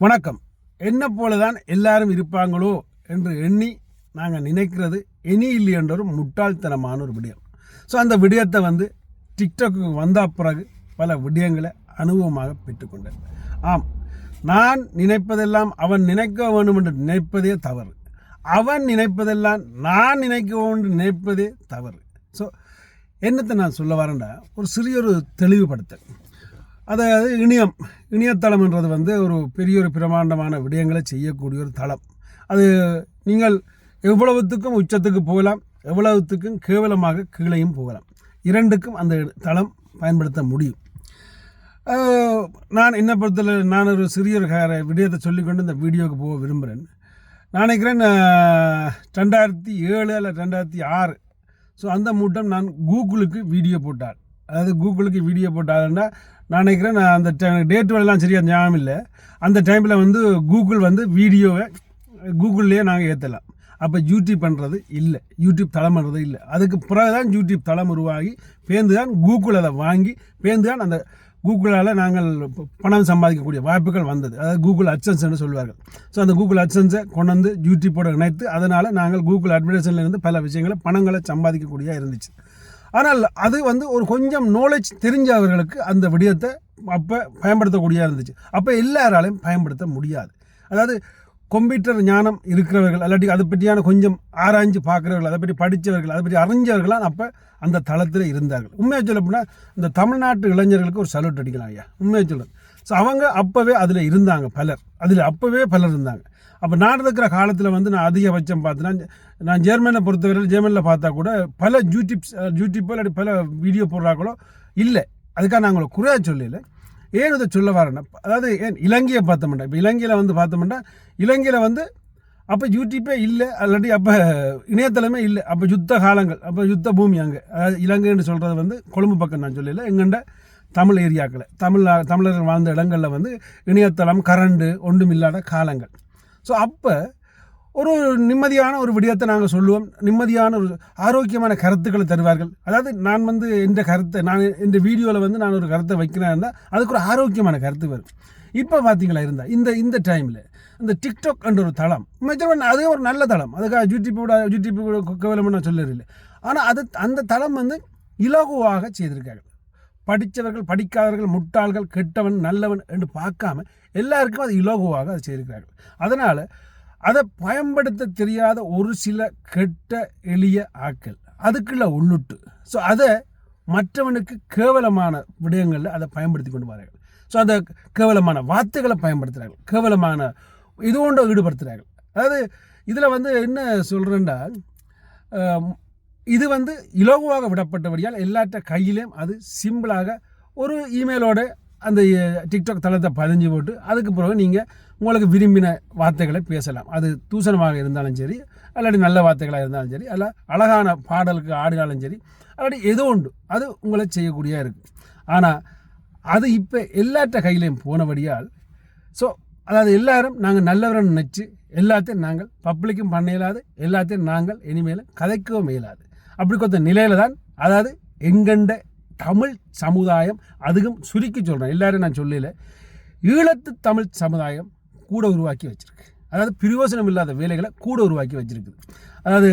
வணக்கம். என்ன போலதான் எல்லாரும் இருப்பாங்களோ என்று எண்ணி நாங்கள் நினைக்கிறது இனி இல்லை என்ற ஒரு முட்டாள்தனமான ஒரு விடயம். ஸோ அந்த விடயத்தை வந்து டிக்டாக்கு வந்த பிறகு பல விடயங்களை அனுபவமாக பெற்றுக்கொண்டேன். ஆம் நான் நினைப்பதெல்லாம் அவன் நினைக்க வேண்டும் என்று நினைப்பதே தவறு. அவன் நினைப்பதெல்லாம் நான் நினைக்க வேண்டும் என்று நினைப்பதே தவறு. ஸோ என்னத்தை நான் சொல்ல வரேன்டா? ஒரு சிறிய ஒரு தெளிவுபடுத்தல். அதாவது இணையம் இணையதளம்ன்றது வந்து ஒரு பெரிய ஒரு பிரமாண்டமான விடயங்களை செய்யக்கூடிய ஒரு தளம் அது நீங்கள் எவ்வளவுத்துக்கும் உச்சத்துக்கு போகலாம் எவ்வளவுத்துக்கும் கேவலமாக கீழையும் போகலாம். இரண்டுக்கும் அந்த தளம் பயன்படுத்த முடியும். நான் என்ன பொறுத்தல நான் ஒரு சிறிய ஒரு விடயத்தை சொல்லிக்கொண்டு இந்த வீடியோவுக்கு போக விரும்புகிறேன். நான் நினைக்கிறேன் ரெண்டாயிரத்தி ஏழு அல்ல ரெண்டாயிரத்தி ஆறு. ஸோ அந்த மூட்டம் நான் கூகுளுக்கு வீடியோ போட்டார் அதாவது கூகுளுக்கு வீடியோ போட்டாருன்னா நான் நினைக்கிறேன் நான் அந்த டேட் எல்லாம் சரியாக ஞாபகம் இல்லை. அந்த டைமில் வந்து கூகுள் வந்து வீடியோவை கூகுள்லேயே நாங்கள் ஏற்றலாம் அப்போ யூடியூப் பண்ணுறது இல்லை. யூடியூப் தளம் பண்ணுறது இல்லை. அதுக்கு பிறகு தான் யூடியூப் தளம் உருவாகி பேர்ந்து தான் கூகுள் அதை வாங்கி பேர்ந்து தான் அந்த கூகுளால் நாங்கள் பணம் சம்பாதிக்கக்கூடிய வாய்ப்புகள் வந்தது. அதாவது கூகுள் அட்சன்ஸ்னு சொல்வார்கள். ஸோ அந்த கூகுள் அட்சன்ஸை கொண்டு வந்து யூடியூப்போட இணைத்து அதனால் நாங்கள் கூகுள் advertisement பல விஷயங்களை பணங்களை சம்பாதிக்கக்கூடியதாக இருந்துச்சு. ஆனால் அது வந்து ஒரு கொஞ்சம் நாலேஜ் தெரிஞ்சவர்களுக்கு அந்த விடயத்தை அப்போ பயன்படுத்தக்கூடியதாக இருந்துச்சு. அப்போ எல்லாராலையும் பயன்படுத்த முடியாது. அதாவது கம்ப்யூட்டர் ஞானம் இருக்கிறவர்கள் அல்லாட்டி அதை பற்றியான கொஞ்சம் ஆராய்ஞ்சு பார்க்குறவர்கள் அதை பற்றி படித்தவர்கள் அதை பற்றி அறிஞ்சவர்களாம் அப்போ அந்த தளத்தில் இருந்தார்கள். உண்மையாக சொல்ல போனால் இந்த தமிழ்நாட்டு இளைஞர்களுக்கு ஒரு சல்யூட் அடிக்கலாம் ஐயா உண்மையாக சொல்கிறேன் ஸோ அவங்க அப்போவே அதில் இருந்தாங்க பலர். அதில் அப்போவே பலர் இருந்தாங்க. அப்போ நான் இருக்கிற காலத்தில் வந்து நான் அதிகபட்சம் பார்த்தேன்னா நான் ஜெர்மனை பொறுத்தவரையில் ஜெர்மனில் பார்த்தா கூட பல யூடியூப்ஸ் யூடியூப்போ இல்லாட்டி பல வீடியோ போடுறாங்களோ? இல்லை. அதுக்காக நாங்கள் குறையா சொல்லல. ஏன் இதை சொல்ல வரேன்னா அதாவது ஏன் இலங்கையை பார்த்தோம்னா இப்போ இலங்கையில் வந்து பார்த்தோம்னா இலங்கையில் வந்து அப்போ யூடியூப்பே இல்லை அல்லாட்டி அப்போ இணையதளமே இல்லை. அப்போ யுத்த காலங்கள் அப்போ யுத்த பூமி அங்கே. அதாவது இலங்கைன்னு சொல்கிறது வந்து கொழும்பு பக்கம் நான் சொல்லல. எங்கண்ட தமிழ் ஏரியாக்களை தமிழ் தமிழர்கள் வாழ்ந்த இடங்களில் வந்து இணையதளம் கரண்டு ஒன்றும் இல்லாத காலங்கள். ஸோ அப்போ ஒரு நிம்மதியான ஒரு விடயத்தை நாங்கள் சொல்லுவோம். நிம்மதியான ஒரு ஆரோக்கியமான கருத்துக்களை தருவார்கள். அதாவது நான் வந்து எந்த கருத்தை நான் இந்த வீடியோவில் வந்து நான் ஒரு கருத்தை வைக்கிறேன் இருந்தால் அதுக்கு ஒரு ஆரோக்கியமான கருத்து வரும். இப்போ பார்த்தீங்களா இருந்தால் இந்த இந்த டைமில் இந்த டிக்டாக் என்ற ஒரு தளம் உண்மையாக அதே ஒரு நல்ல தளம். அதுக்காக யூடியூப்போட யூடியூப்போட கேவலமாக நான் சொல்லறில்லை ஆனால் அது அந்த தளம் வந்து இலகுவாக செய்திருக்காங்க படித்தவர்கள் படிக்காதவர்கள் முட்டாள்கள் கெட்டவன் நல்லவன் என்று பார்க்காம எல்லாருக்கும் அது இலகுவாக அதை செய்திருக்கிறார்கள். அதனால் அதை பயன்படுத்த தெரியாத ஒரு சில கெட்ட எளிய ஆட்கள் அதுக்குள்ள உள்ளுட்டு. ஸோ அதை மற்றவனுக்கு கேவலமான விடயங்களில் அதை பயன்படுத்தி கொண்டு வரார்கள். ஸோ அந்த கேவலமான வார்த்தைகளை பயன்படுத்துகிறார்கள் கேவலமான இது கொண்டு ஈடுபடுத்துகிறார்கள் அதாவது இதில் வந்து என்ன சொல்கிறேன்னா இது வந்து இலகுவாக விடப்பட்டபடியால் எல்லாற்ற கையிலையும் அது சிம்பிளாக ஒரு இமெயிலோட அந்த டிக்டாக் தளத்தை பதிஞ்சு போட்டு அதுக்கு பிறகு நீங்கள் உங்களுக்கு விரும்பின வார்த்தைகளை பேசலாம். அது தூசணமாக இருந்தாலும் சரி அல்லாட்டி நல்ல வார்த்தைகளாக இருந்தாலும் சரி அல்ல அழகான பாடலுக்கு ஆடினாலும் சரி அல்லாடி ஏதோ உண்டு அது உங்களை செய்யக்கூடிய இருக்குது ஆனால் அது இப்போ எல்லாற்ற கையிலையும் போனபடியால் ஸோ அதாவது எல்லாரும் நாங்கள் நல்லவரன் நினச்சி எல்லாத்தையும் நாங்கள் பப்ளிக்கும் பண்ண இயலாது எல்லாத்தையும் நாங்கள் இனிமேலும் கதைக்கவும் இயலாது. அப்படி கொடுத்த நிலையில தான் அதாவது எங்கண்ட தமிழ் சமுதாயம் அதுவும் சுருக்கி சொல்கிறேன் எல்லாரும் நான் சொல்லல. ஈழத்து தமிழ் சமுதாயம் கூட உருவாக்கி வச்சிருக்கு. அதாவது பிரயோசனம் இல்லாத வேலைகளை கூட உருவாக்கி வச்சிருக்குது அதாவது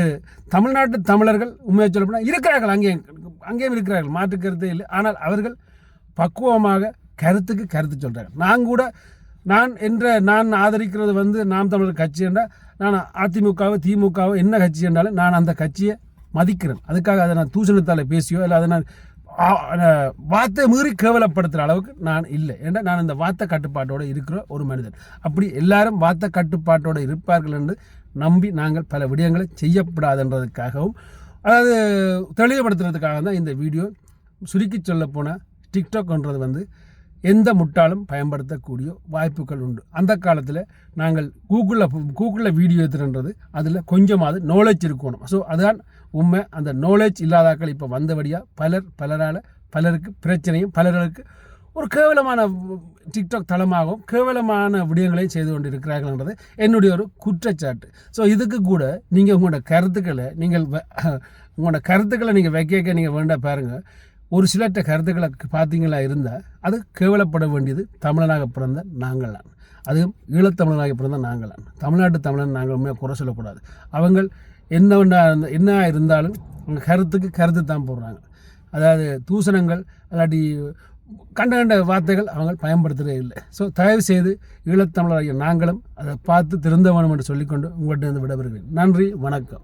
தமிழ்நாட்டு தமிழர்கள் உண்மையாக சொல்லப்போனால் இருக்கிறார்கள். அங்கேயும் அங்கேயும் இருக்கிறார்கள். மாற்று கருத்தே இல்லை. ஆனால் அவர்கள் பக்குவமாக கருத்துக்கு கருத்து சொல்கிறார்கள் நான் கூட நான் என்ற நான் ஆதரிக்கிறது வந்து நாம் தமிழர் கட்சி என்றால் நான் அதிமுகவோ திமுகவோ என்ன கட்சி என்றாலும் நான் அந்த கட்சியை மதிக்கிறேன். அதுக்காக அதை நான் தூசணத்தால் பேசியோ இல்லை அதை நான் வார்த்தை மீறி கேவலப்படுத்துகிற அளவுக்கு நான் இல்லை. ஏன்னா நான் இந்த வார்த்தை கட்டுப்பாட்டோடு இருக்கிற ஒரு மனிதன். அப்படி எல்லாரும் வார்த்தை கட்டுப்பாட்டோடு இருப்பார்கள் என்று நம்பி நாங்கள் பல விடயங்களை செய்யப்படாதுன்றதுக்காகவும் அதாவது தெளிவுபடுத்துறதுக்காக தான் இந்த வீடியோ சுருக்கி சொல்ல போனால் டிக்டாக்ன்றது வந்து எந்த முட்டாளும் பயன்படுத்தக்கூடிய வாய்ப்புகள் உண்டு. அந்த காலத்தில் நாங்கள் கூகுளில் கூகுளில் வீடியோ எடுத்துன்றது அதில் கொஞ்சமாவது நாலேஜ் இருக்கணும். ஸோ அதுதான் உண்மை. அந்த நாலேஜ் இல்லாதாக்கள் இப்போ வந்தபடியாக பலர் பலரால் பலருக்கு பிரச்சனையும் பலர்களுக்கு ஒரு கேவலமான டிக்டாக் தளமாகவும் கேவலமான விடயங்களையும் செய்து கொண்டு இருக்கிறார்கள்ன்றது என்னுடைய ஒரு குற்றச்சாட்டு. ஸோ இதுக்கு கூட நீங்கள் உங்களோட கருத்துக்களை நீங்கள் உங்களோட கருத்துக்களை நீங்கள் வைக்க நீங்கள் வேண்டாம் பாருங்கள் ஒரு சிலற்ற கருத்துக்களை பார்த்தீங்களா இருந்தால் அது கேவலப்பட வேண்டியது தமிழனாக பிறந்த நாங்கள் தான். அதுவும் ஈழத்தமிழனாக பிறந்த நாங்கள் தமிழ்நாட்டு தமிழன் நாங்கள் உண்மையாக குறை சொல்லக்கூடாது. அவங்க என்ன என்ன இருந்தாலும் அவங்க கருத்துக்கு கருத்து தான் போடுறாங்க. அதாவது தூசணங்கள் அல்லாட்டி கண்ட கண்ட வார்த்தைகள் அவங்க பயன்படுத்துகிறே இல்லை. ஸோ தயவு செய்து ஈழத்தமிழராகிய நாங்களும் அதை பார்த்து திருந்த வேணும் என்று சொல்லிக்கொண்டு உங்கள்கிட்ட இருந்து விடைபெறுகிறேன். நன்றி வணக்கம்.